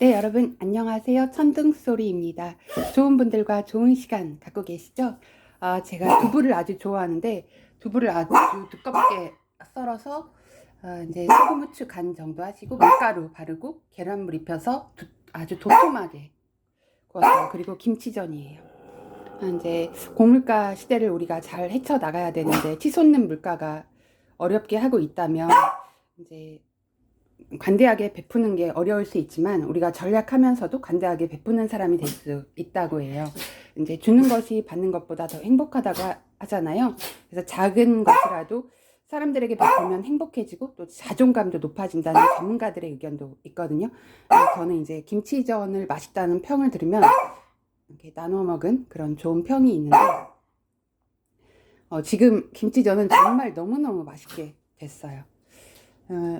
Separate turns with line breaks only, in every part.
네, 여러분 안녕하세요. 천둥소리입니다. 좋은 분들과 좋은 시간 갖고 계시죠? 아, 제가 두부를 아주 좋아하는데 두부를 아주 두껍게 썰어서 아, 이제 소금 후추 간 정도 하시고 밀가루 바르고 계란물 입혀서 두- 아주 도톰하게 구웠어요. 그리고 김치전이에요. 아, 이제 고물가 시대를 우리가 잘 헤쳐 나가야 되는데 치솟는 물가가 어렵게 하고 있다면 이제 관대하게 베푸는 게 어려울 수 있지만 우리가 전략하면서도 관대하게 베푸는 사람이 될 수 있다고 해요. 이제 주는 것이 받는 것보다 더 행복하다고 하- 하잖아요. 그래서 작은 것이라도 사람들에게 베푸면 행복해지고 또 자존감도 높아진다는 전문가들의 의견도 있거든요. 저는 이제 김치전을 맛있다는 평을 들으면 이렇게 나눠 먹은 그런 좋은 평이 있는데 어, 지금 김치전은 정말 너무너무 맛있게 됐어요. 어,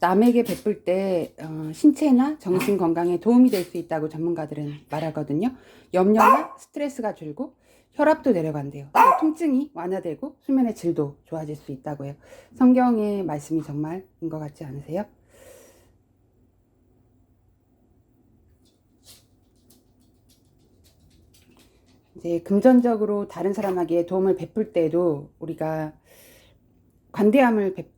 남에게 베풀 때 어, 신체나 정신 건강에 도움이 될 수 있다고 전문가들은 말하거든요. 염려나 스트레스가 줄고 혈압도 내려간대요. 또 통증이 완화되고 수면의 질도 좋아질 수 있다고 해요. 성경의 말씀이 정말인 것 같지 않으세요? 이제 금전적으로 다른 사람에게 도움을 베풀 때도 우리가 관대함을 베,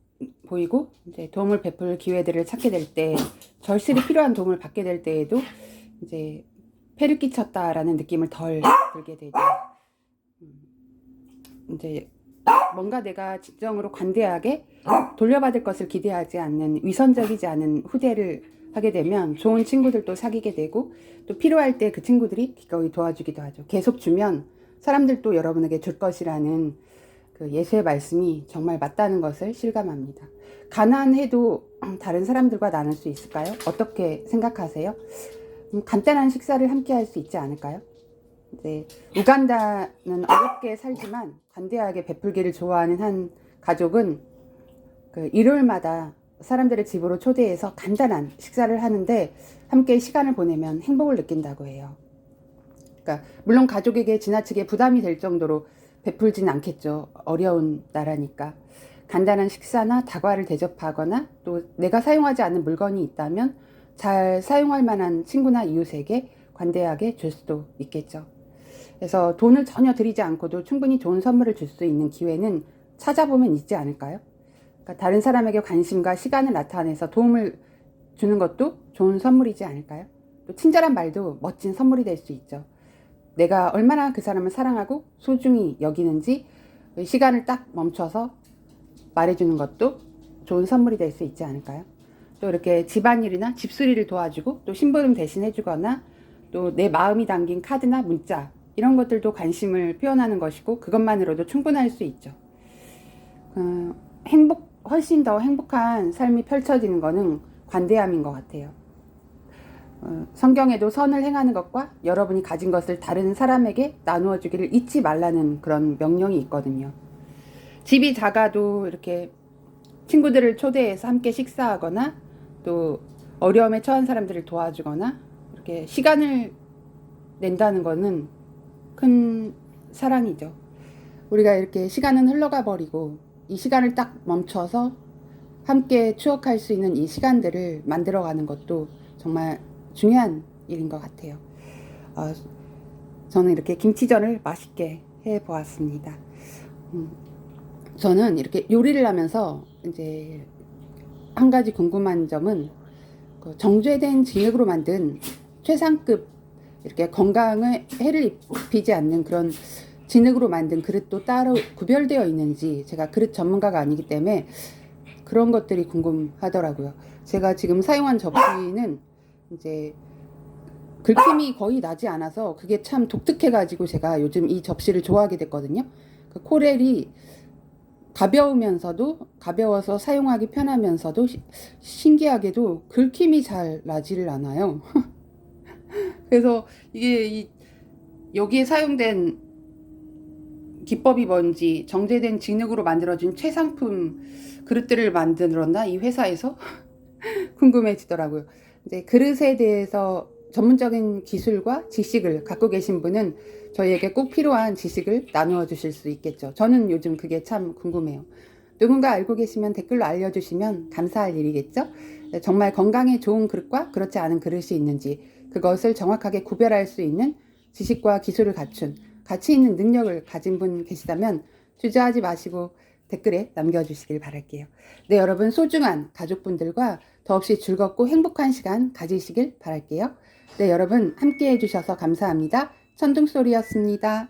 보이고 이제 도움을 베풀 기회들을 찾게 될 때 절실히 필요한 도움을 받게 될 때에도 이제 폐를 끼쳤다라는 느낌을 덜 들게 되죠. 음, 이제 뭔가 내가 진정으로 관대하게 돌려받을 것을 기대하지 않는 위선적이지 않은 후대를 하게 되면 좋은 친구들도 사귀게 되고 또 필요할 때 그 친구들이 기꺼이 도와주기도 하죠. 계속 주면 사람들도 여러분에게 줄 것이라는 그 예수의 말씀이 정말 맞다는 것을 실감합니다. 가난해도 다른 사람들과 나눌 수 있을까요? 어떻게 생각하세요? 음, 간단한 식사를 함께 할 수 있지 않을까요? 이제 우간다는 어렵게 살지만 관대하게 베풀기를 좋아하는 한 가족은 그 일요일마다 사람들을 집으로 초대해서 간단한 식사를 하는데 함께 시간을 보내면 행복을 느낀다고 해요. 그러니까 물론 가족에게 지나치게 부담이 될 정도로 베풀진 않겠죠. 어려운 나라니까. 간단한 식사나 다과를 대접하거나 또 내가 사용하지 않는 물건이 있다면 잘 사용할 만한 친구나 이웃에게 관대하게 줄 수도 있겠죠. 그래서 돈을 전혀 들이지 않고도 충분히 좋은 선물을 줄 수 있는 기회는 찾아보면 있지 않을까요? 그러니까 다른 사람에게 관심과 시간을 나타내서 도움을 주는 것도 좋은 선물이지 않을까요? 또 친절한 말도 멋진 선물이 될 수 있죠. 내가 얼마나 그 사람을 사랑하고 소중히 여기는지 시간을 딱 멈춰서 말해주는 것도 좋은 선물이 될 수 있지 않을까요? 또 이렇게 집안일이나 집수리를 도와주고 또 심부름 대신 해주거나 또 내 마음이 담긴 카드나 문자 이런 것들도 관심을 표현하는 것이고 그것만으로도 충분할 수 있죠. 어, 행복 훨씬 더 행복한 삶이 펼쳐지는 것은 관대함인 것 같아요. 어, 성경에도 선을 행하는 것과 여러분이 가진 것을 다른 사람에게 나누어 주기를 잊지 말라는 그런 명령이 있거든요. 집이 작아도 이렇게 친구들을 초대해서 함께 식사하거나 또 어려움에 처한 사람들을 도와주거나 이렇게 시간을 낸다는 거는 큰 사랑이죠. 우리가 이렇게 시간은 흘러가 버리고 이 시간을 딱 멈춰서 함께 추억할 수 있는 이 시간들을 만들어가는 것도 정말 중요한 일인 것 같아요. 어, 저는 이렇게 김치전을 맛있게 해 보았습니다. 음, 저는 이렇게 요리를 하면서 이제 한 가지 궁금한 점은 그 정제된 진액으로 만든 최상급 이렇게 건강에 해를 입히지 않는 그런 진흙으로 만든 그릇도 따로 구별되어 있는지 제가 그릇 전문가가 아니기 때문에 그런 것들이 궁금하더라고요. 제가 지금 사용한 접시는 이제 긁힘이 거의 나지 않아서 그게 참 독특해가지고 제가 요즘 이 접시를 좋아하게 됐거든요. 그 코렐이 가벼우면서도 가벼워서 사용하기 편하면서도 시- 신기하게도 긁힘이 잘 나지를 않아요. 그래서 이게 이 여기에 사용된 기법이 뭔지 정제된 진흙으로 만들어진 최상품 그릇들을 만들었나 이 회사에서 궁금해지더라고요. 이제 그릇에 대해서 전문적인 기술과 지식을 갖고 계신 분은 저희에게 꼭 필요한 지식을 나누어 주실 수 있겠죠. 저는 요즘 그게 참 궁금해요. 누군가 알고 계시면 댓글로 알려주시면 감사할 일이겠죠. 정말 건강에 좋은 그릇과 그렇지 않은 그릇이 있는지 그것을 정확하게 구별할 수 있는 지식과 기술을 갖춘 가치 있는 능력을 가진 분 계시다면 주저하지 마시고 댓글에 남겨주시길 바랄게요. 네, 여러분 소중한 가족분들과 더없이 즐겁고 행복한 시간 가지시길 바랄게요. 네, 여러분 함께 해주셔서 감사합니다. 천둥소리였습니다.